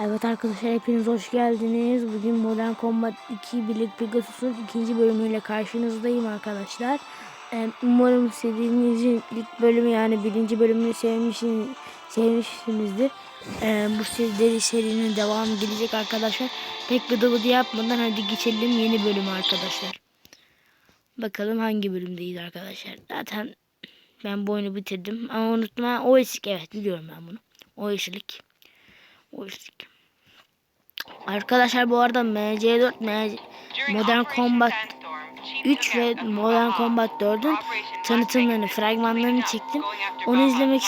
Evet arkadaşlar hepiniz hoş geldiniz. Bugün Modern Combat 2 Birlik Pegasus'un ikinci bölümüyle karşınızdayım arkadaşlar. Umarım sevdiğinizin ilk bölümü yani birinci bölümünü sevmişsiniz, sevmişsinizdir. Bu seri, serinin devamı gelecek arkadaşlar. Pek gıdı gıdı yapmadan hadi geçelim yeni bölüm arkadaşlar. Bakalım hangi bölümdeyiz arkadaşlar. Zaten ben bu oyunu bitirdim ama unutma o eski evet biliyorum ben bunu. O eskilik. O eskilik. Arkadaşlar bu arada MC4, MC, Modern Combat 3 ve Modern Combat 4'ün tanıtımlarını, fragmanlarını çektim. Onu izlemek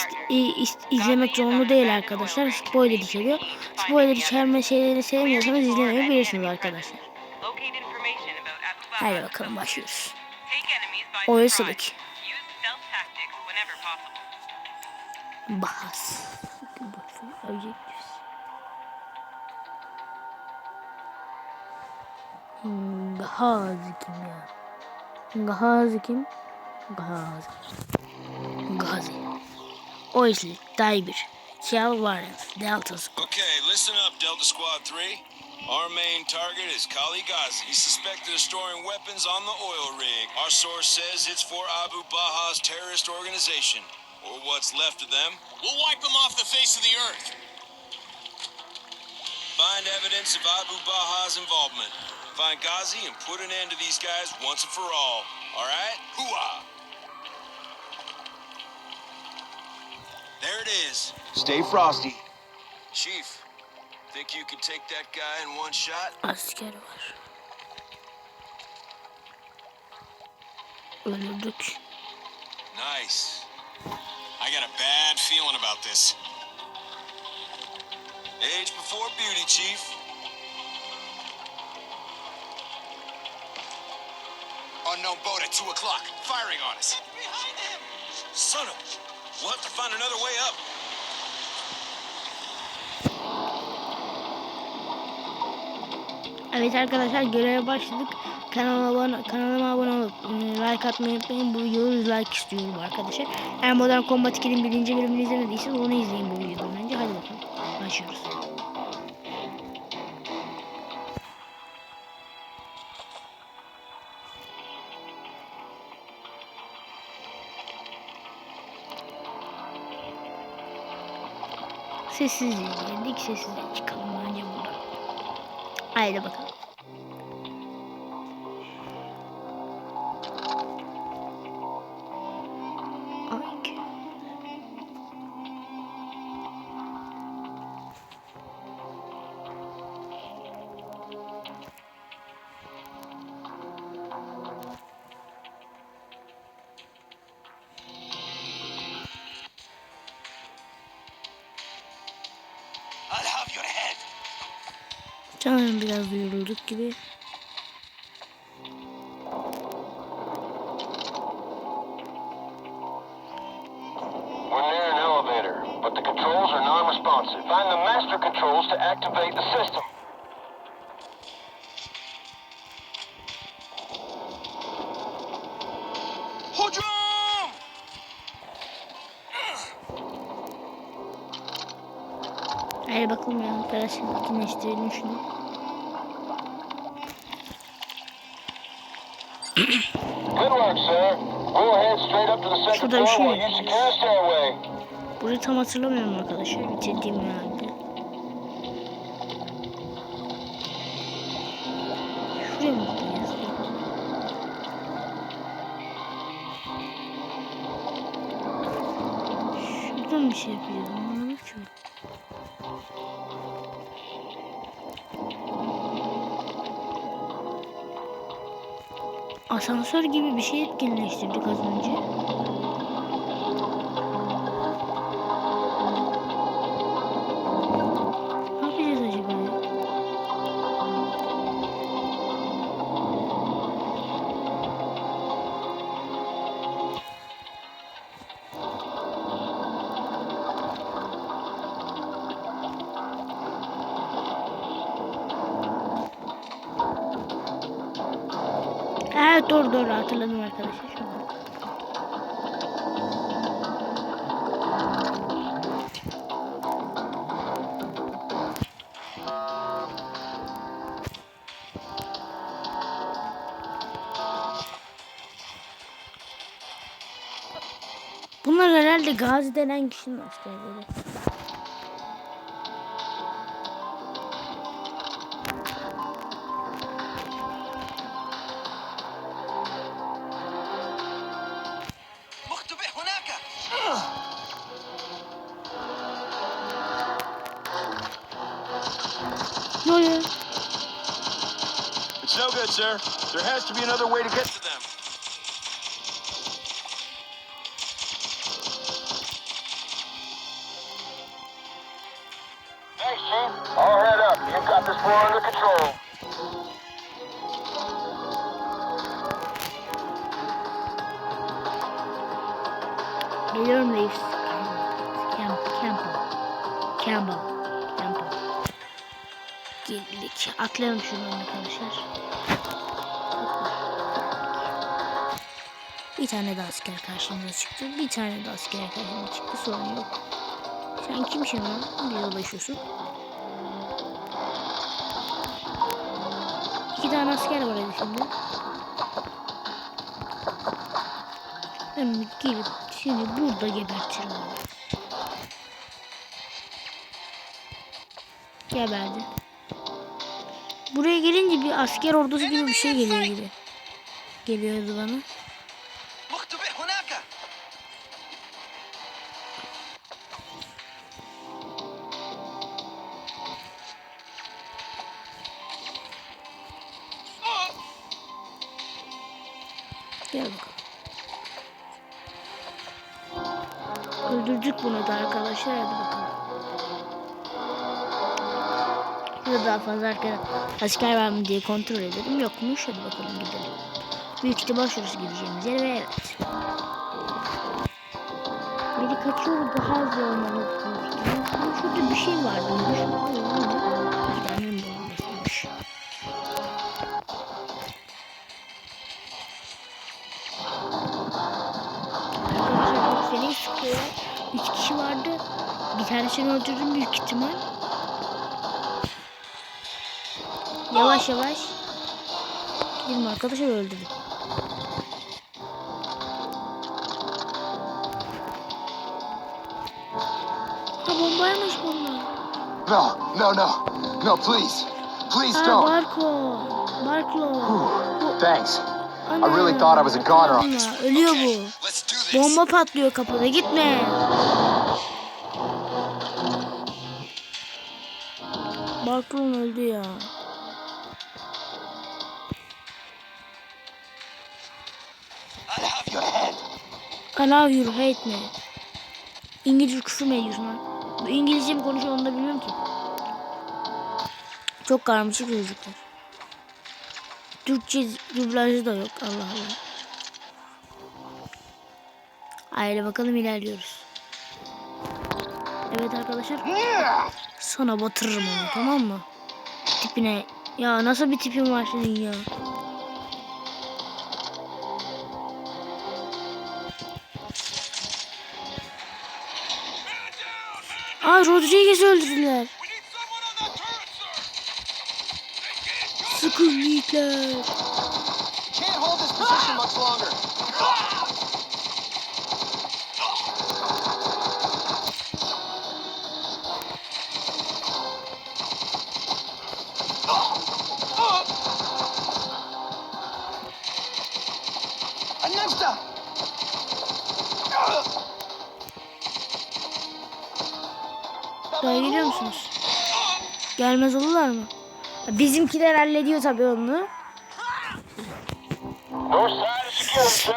izlemek zorunlu değil arkadaşlar. Spoiler içeriyor. Spoiler içerme şeyleri sevmiyorsanız izlemeyebilirsiniz arkadaşlar. Hadi bakalım başlıyoruz. Oyun silik. Bahas. Ölecek miyiz? Gazi kim ya? Gazi kim? Gazi. Gazi. Oisli, Tiger, Kiel Warrens, Delta Squad. Okay, listen up, Delta Squad 3. Our main target is Kali Ghazi. He's suspected of storing weapons on the oil rig. Our source says it's for Abu Baha's terrorist organization, or what's left of them. We'll wipe them off the face of the earth. Find evidence of Abu Baha's involvement. Find Ghazi and put an end to these guys once and for all. All right? Hooah! There it is. Stay frosty. Chief, think you could take that guy in one shot? Asker var. Öldürdük. Nice. I got a bad feeling about this. Age before beauty, Chief. Unknown boat at 2 o'clock, firing on us. Son of... We'll have to find another way up. Evet arkadaşlar göreve başladık. Kanalıma abone, kanalıma abone olup e, like atmayı unutmayın. Bu videoyu like istiyorum arkadaşlar. Eğer Modern Combat 2'nin birinci bölümünü izlemediyseniz onu izleyin bu videodan önce. Hadi bakalım. Başlıyoruz. Sessizliğe girdik. Sessizliğe çıkalım bence buradan. Haydi bakalım. Sanırım biraz yorulduk gibi. We're near an elevator, but the controls are non-responsive. Find the master controls to activate the system. Hücum! Haydi bakalım ya arkadaşlar sakinleştirelim şunu. Good work, sir. We'll head straight up to the second Şurada bir floor şey while you var. secure the stairway. Burayı tam hatırlamıyorum arkadaşlar. Bitirdiğim herhalde. Şuraya mı gideceğiz? Şuradan bir şey yapacağız. Asansör gibi bir şey etkinleştirdik az önce. Evet doğru doğru hatırladım arkadaşlar. Bunlar herhalde Gazi denen kişinin askerleri. It's no good, sir. There has to be another way to get asker karşımıza çıktı. Bir tane de asker karşımıza çıktı. Sorun yok. Sen kimsin lan? Bize ulaşıyorsun. İki tane asker var hadi şimdi. Ben gelip seni burada gebertirim. Geberdi. Buraya gelince bir asker ordusu gibi bir şey geliyor gibi. Geliyordu bana. Bunu da arkadaşlar hadi bakalım. Burada daha fazla asker, asker var mı diye kontrol edelim. Yokmuş hadi bakalım gidelim. Büyük ihtimal şurası gideceğimiz yer ve evet. Biri kaçıyor daha hızlı olmalı. Şurada bir şey vardı. Bir tane Tanesini öldürdüm büyük ihtimal. Yavaş yavaş. Gidelim arkadaşlar öldürdüm. Ha bombaymış bunlar. No, no, no. No, please. Please Ha don't. Barko. Barklo. Thanks. Ana, I really thought I was a goner Ölüyor bu. Let's do this. Bomba patlıyor kapıda gitme. Barklon öldü ya. I have your head. I love me. İngilizce küfür mü ediyorsun lan? Bu İngilizce mi konuşuyor onu da bilmiyorum ki. Çok karmaşık çocuklar. Türkçe dublajı da yok Allah Allah. Haydi bakalım ilerliyoruz. Evet arkadaşlar. Sana batırırım onu tamam mı? Tipine. Ya nasıl bir tipin var senin ya? Aa Rodriguez'i öldürdüler. Sıkın yiğitler. Daha geliyor musunuz? Gelmez olurlar mı? Bizimkiler hallediyor tabii onu.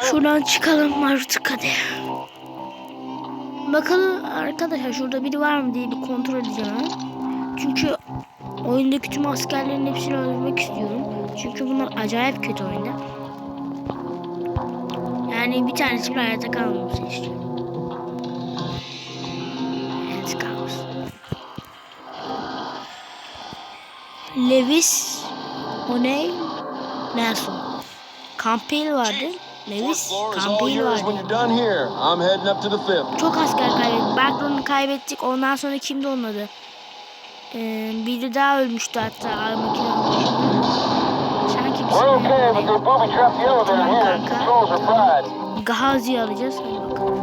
Şuradan çıkalım artık hadi. Bakalım arkadaşlar şurada biri var mı diye bir kontrol edeceğim. Çünkü oyundaki tüm askerlerin hepsini öldürmek istiyorum. Çünkü bunlar acayip kötü oyunda. Yani bir tanesi bile hayatta kalmamasını istiyorum. Lewis, O'Neill, Nelson. Campbell vardı. Lewis, Campbell vardı. Çok asker kaybettik. Barklon'u kaybettik. Ondan sonra kimdi onun adı? Ee, biri daha ölmüştü hatta başında. Sanki bir şey. Gazi'yi alacağız. Hadi bakalım.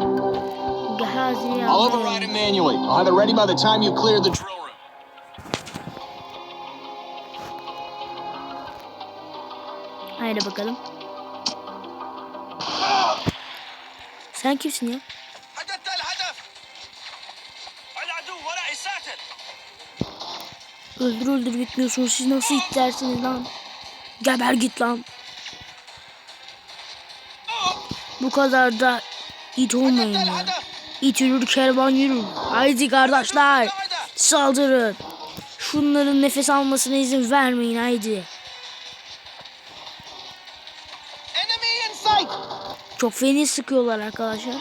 Gazi'yi I'll override it manually. I'll have it ready by the time you clear the drill Haydi bakalım. Sen kimsin ya? Öldür öldür bitmiyorsunuz. Siz nasıl itlersiniz lan? Geber git lan. Bu kadar da it olmayın ya. İt yürür kervan yürür. Haydi kardeşler saldırın. Şunların nefes almasına izin vermeyin haydi. Çok fena sıkıyorlar arkadaşlar.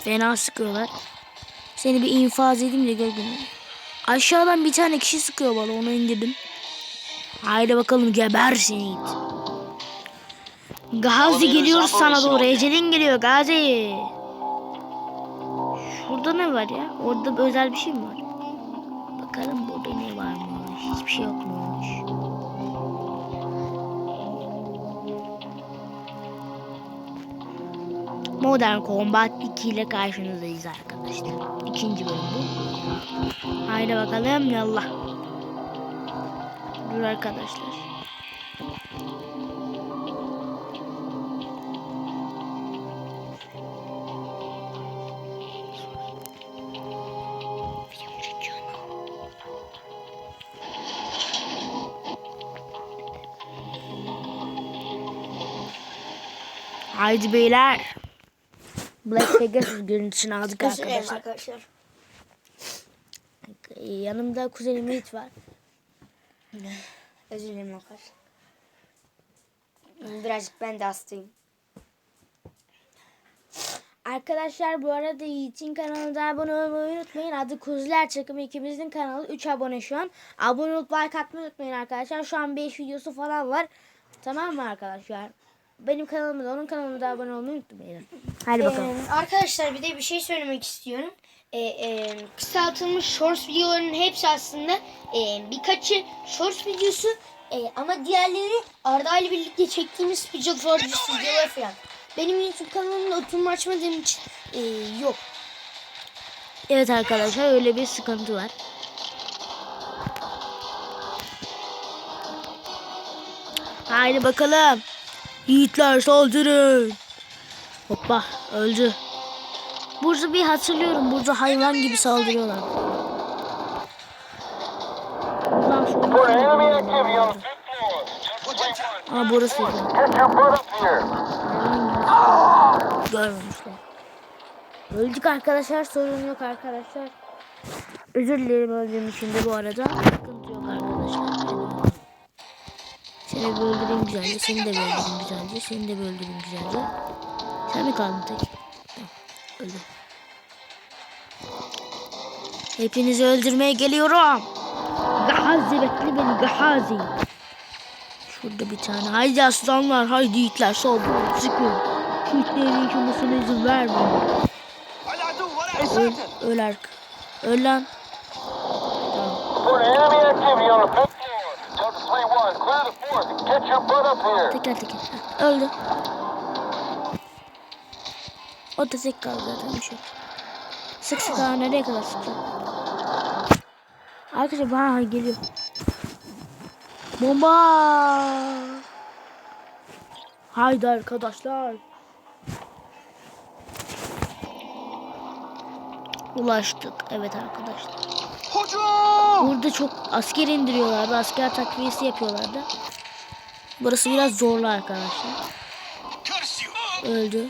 Fena sıkıyorlar. Seni bir infaz edeyim de gör günü. Aşağıdan bir tane kişi sıkıyor bana onu indirdim. Haydi bakalım geber seni it. Gazi geliyor sana doğru. Ecelin geliyor Gazi. Şurada ne var ya? Orada özel bir şey mi var? Bakalım burada ne varmış. Hiçbir şey yokmuş. Modern Combat 2 ile karşınızdayız arkadaşlar. İkinci bölüm bu. Haydi bakalım yallah. Dur arkadaşlar. Haydi beyler. Black Pegasus görüntüsünü aldık arkadaşlar. arkadaşlar. Ee, Yanımda kuzenim Yiğit var. Özür dilerim arkadaşlar. Birazcık ben de hastayım. Arkadaşlar bu arada Yiğit'in kanalına abone olmayı unutmayın. Adı Kuzular Çakımı ikimizin kanalı. 3 abone şu an. Abone olup like atmayı unutmayın arkadaşlar. Şu an 5 videosu falan var. Tamam mı arkadaşlar? Benim kanalıma da onun kanalına da abone olmayı unutmayın. Hadi bakalım. Ee, arkadaşlar bir de bir şey söylemek istiyorum. Ee, e, kısaltılmış shorts videolarının hepsi aslında e, birkaçı shorts videosu e, ama diğerleri Arda ile birlikte çektiğimiz Special Forces videoları falan. Benim YouTube kanalımda oturum açmadığım için e, yok. Evet arkadaşlar öyle bir sıkıntı var. Haydi bakalım. Yiğitler saldırın. Hoppa öldü. Burada bir hatırlıyorum. Burada hayvan gibi saldırıyorlar. Aa burası görmemişler. Öldük arkadaşlar. Sorun yok arkadaşlar. Özür dilerim öldüğüm için de bu arada. Seni öldüreyim güzelce. Seni de öldüreyim güzelce. Seni de öldüreyim güzelce. Sen mi kaldın tek? Öldü. Hepinizi öldürmeye geliyorum. Gahazi bekle beni Gahazi. Şurada bir tane. Haydi aslanlar. Haydi yiğitler. Sol. Sıkın. Şu itlerin yıkılmasına izin vermeyin. Öl, öl. Öl lan. Tamam. Teker teker. Öldü. O da tek kaldı zaten bir şey. Sık sık ha nereye kadar sıkacak? Arkadaşlar bana geliyor. Bomba! Haydi arkadaşlar. Ulaştık. Evet arkadaşlar. Hocam! Burada çok asker indiriyorlardı. Asker takviyesi yapıyorlardı. Burası biraz zorlu arkadaşlar. Öldü.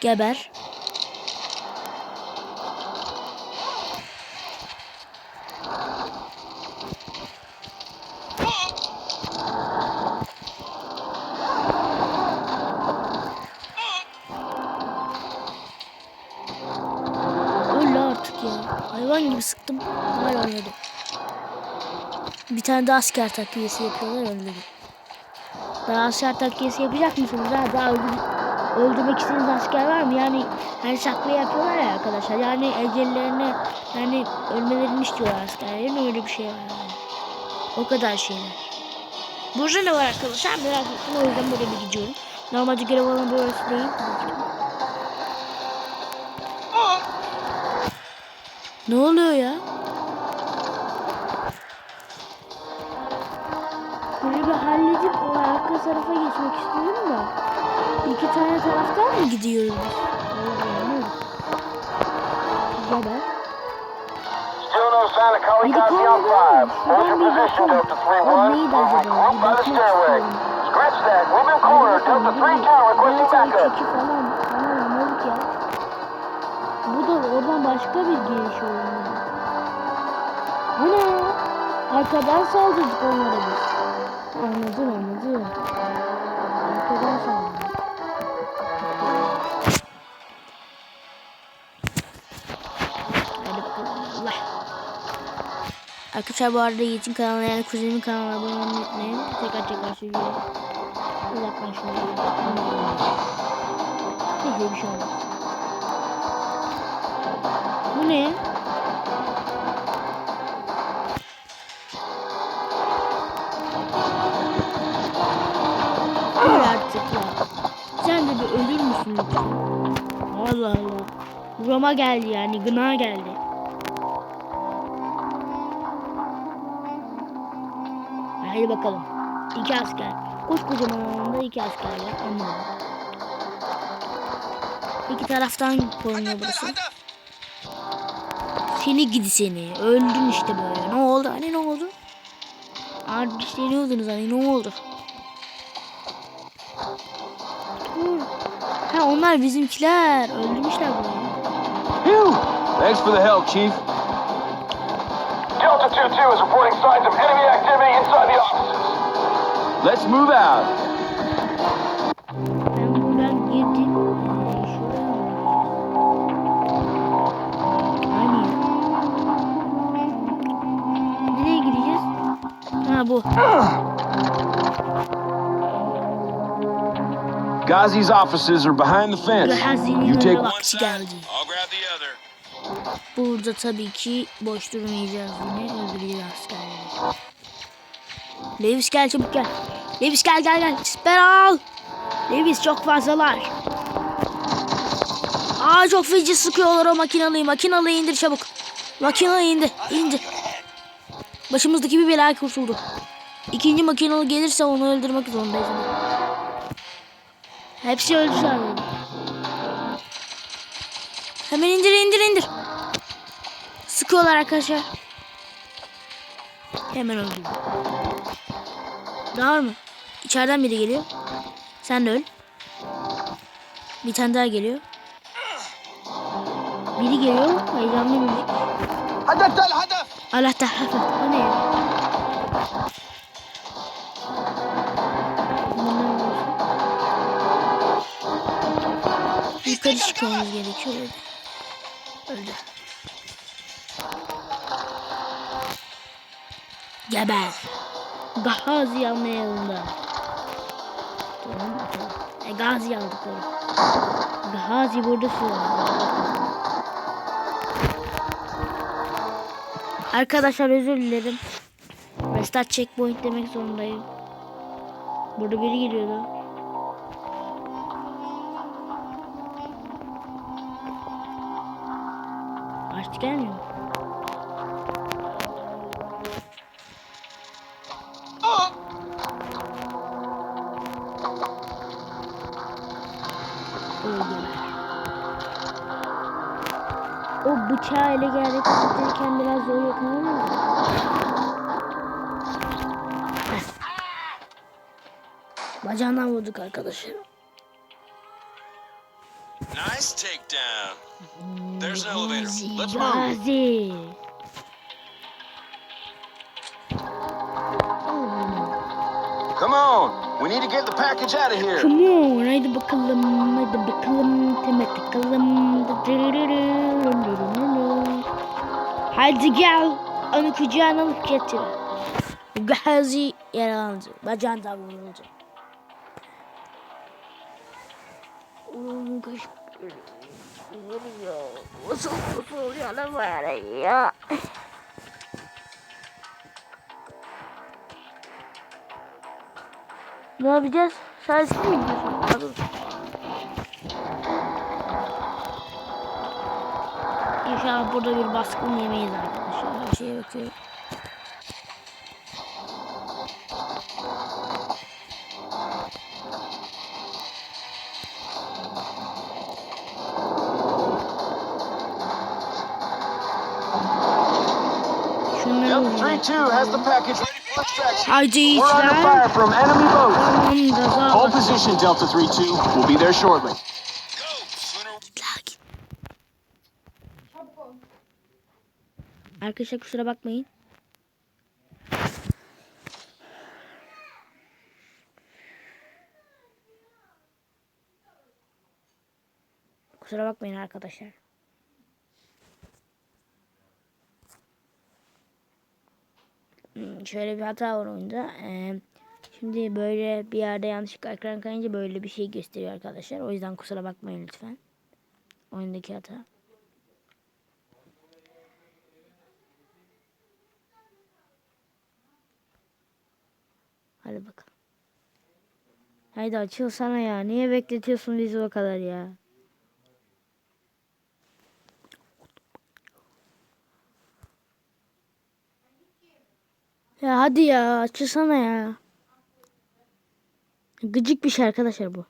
Geber. Tane daha asker takviyesi yapıyorlar öldü. Daha asker takviyesi yapacak mısınız? Ha? Daha öldür öldürmek istediğiniz asker var mı? Yani hani takviye yapıyorlar ya arkadaşlar. Yani ecellerine yani ölmelerini istiyorlar askerlerin öyle bir şey var yani. O kadar şeyler. Burada ne var arkadaşlar merak ettim o yüzden böyle bir gidiyorum. Normalde görev alanı burası değil. Ne oluyor ya? Tarafa geçmek istiyorum da. İki tane taraftan mı gidiyoruz? Still no sign of Kali Bir de Ghazi on kalmadı. 5. Hold your Şuradan bir position, bakalım. Delta O 3-1. neydi acaba? Bir bakmak istiyorum. Scratch that. Moving corner. Delta 3 tower requesting Ben backup. falan falan anladık ya. Bu da oradan başka bir giriş olmalı. Ana! Arkadan saldırdık onlara biz. Anladım anladım. Bakalım Allah. Arkadaşlar bu arada Yiğit'in kanalına yani kuzenimin kanalına abone olmayı unutmayın. Tekrar tekrar söylüyorum. Uzaklaşmayın. Neyse bir şey olmaz. Bu ne? Ölür müsün? Allah Allah. Roma geldi yani gına geldi. Hadi bakalım. İki asker. Koskocaman alanda iki asker var. Anladım. İki taraftan korunuyor burası. Seni gidi seni. Öldün işte böyle. Ne oldu? Hani ne oldu? Kardeşleniyordunuz hani ne oldu? Ha onlar bizimkiler. Öldürmüşler bunu. Phew! Thanks for the help, Chief. Delta 2-2 is reporting signs of enemy activity inside the offices. Let's move out. Ben buradan girdim. Hani? Nereye gireceğiz? Ha bu. Ghazi's offices are behind the fence. Gazi'nin You take bak side, geldi. I'll grab the other. Burada tabii ki boş durmayacağız yine. Öldüreceğiz askerleri. Lewis gel çabuk gel. Lewis gel gel gel. Siper al. Lewis çok fazlalar. Aa çok feci sıkıyorlar o makinalıyı. Makinalıyı indir çabuk. Makinalıyı indir. indir. Başımızdaki bir bela kurtuldu. İkinci makinalı gelirse onu öldürmek zorundayız. Hepsi öldü sanırım. Hemen indir indir indir. Sıkıyorlar arkadaşlar. Hemen öldü. Daha var mı? İçeriden biri geliyor. Sen de öl. Bir tane daha geliyor. Biri geliyor. Heyecanlı bir. Hadef tel hadef. Allah tahafet. O ne ya? Yukarı çıkmamız gerekiyor. Öldü. Geber. Gazi almaya yolunda. Tamam bakalım. E, Gazi aldık onu. Gazi burada Arkadaşlar özür dilerim. Restart checkpoint demek zorundayım. Burada biri geliyordu. Artık gelmiyor. Öldüler. O bıçağı ele geldik tutarken biraz zor yakalanıyor. mu? Bacağından vurduk arkadaşlar. There's an elevator. Let's move. Gazi. Come on! We need to get the package out of here. Come on, haydi bakalım, haydi bakalım, teme takalım. Haydi gel, onu kucağına alıp getir. Gazi yaralandı, bacağından vuruldu. Oğlum kaç... Vuruyor, nasıl vuruyor lan böyle ya? Ne yapacağız? Siz mi gidiyorsun? İnşallah burada bir baskın yemeyiz arkadaşlar. Her şeye bakıyorum. Da sağ Hold position, Delta 3-2. We'll be there shortly. Arkadaşlar kusura bakmayın. Kusura bakmayın arkadaşlar. Şöyle bir hata var oyunda. Ee, şimdi böyle bir yerde yanlışlıkla ekran kayınca böyle bir şey gösteriyor arkadaşlar. O yüzden kusura bakmayın lütfen. Oyundaki hata. Hadi bakalım. Haydi açılsana ya. Niye bekletiyorsun bizi o kadar ya? Hadi ya açılsana ya. Gıcık bir şey arkadaşlar bu.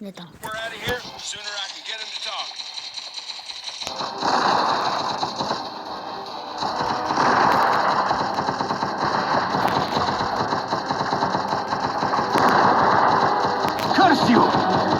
Ne Márcio!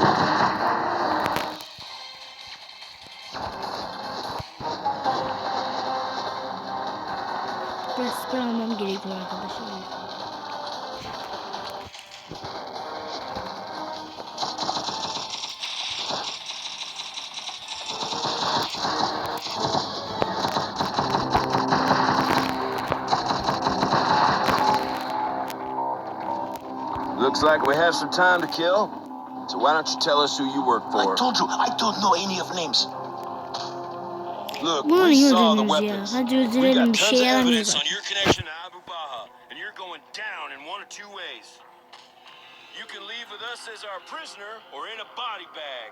Have some time to kill. So why don't you tell us who you work for? I told you, I don't know any of names. Look, Bunu we saw the öldürdünüz ya? weapons. Hadi We öldürelim got bir tons şey of yaramayız. Evidence on your connection to Abu Baha, and you're going down in one of two ways. You can leave with us as our prisoner or in a body bag.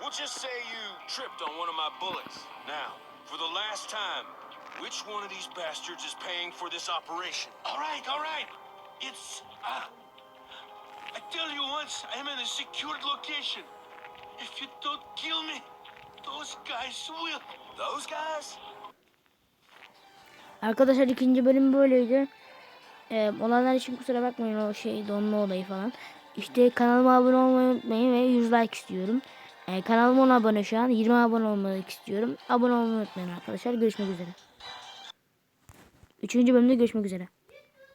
We'll just say you tripped on one of my bullets. Now, for the last time, which one of these bastards is paying for this operation? All right, all right. It's, uh, I tell you once, I'm in a secured location. If you don't kill me, those guys will. Those guys? Arkadaşlar ikinci bölüm böyleydi. Ee, olanlar için kusura bakmayın o şey donma olayı falan. İşte kanalıma abone olmayı unutmayın ve 100 like istiyorum. Ee, kanalıma 10 abone şu an. 20 abone olmayı istiyorum. Abone olmayı unutmayın arkadaşlar. Görüşmek üzere. Üçüncü bölümde görüşmek üzere.